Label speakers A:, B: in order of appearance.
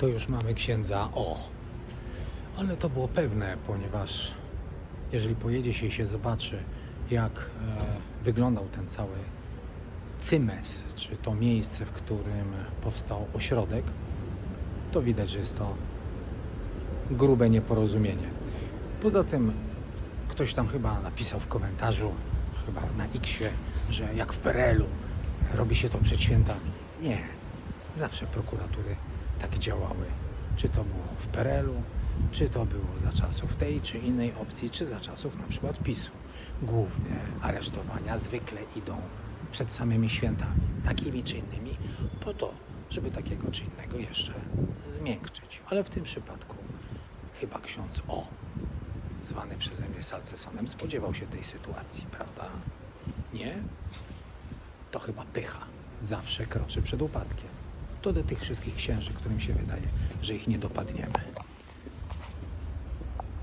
A: to już mamy księdza O. Ale to było pewne, ponieważ jeżeli pojedzie się i się zobaczy, jak e, wyglądał ten cały cymes, czy to miejsce, w którym powstał ośrodek, to widać, że jest to grube nieporozumienie. Poza tym ktoś tam chyba napisał w komentarzu, chyba na Xie, że jak w PRL-u robi się to przed świętami. Nie. Zawsze prokuratury tak działały. Czy to było w PRL-u, czy to było za czasów tej czy innej opcji, czy za czasów na przykład PiSu. Głównie aresztowania zwykle idą przed samymi świętami, takimi czy innymi, po to, żeby takiego czy innego jeszcze zmiękczyć. Ale w tym przypadku chyba ksiądz O, zwany przeze mnie Salcesonem, spodziewał się tej sytuacji, prawda? Nie? To chyba pycha. Zawsze kroczy przed upadkiem. To do tych wszystkich księży, którym się wydaje, że ich nie dopadniemy.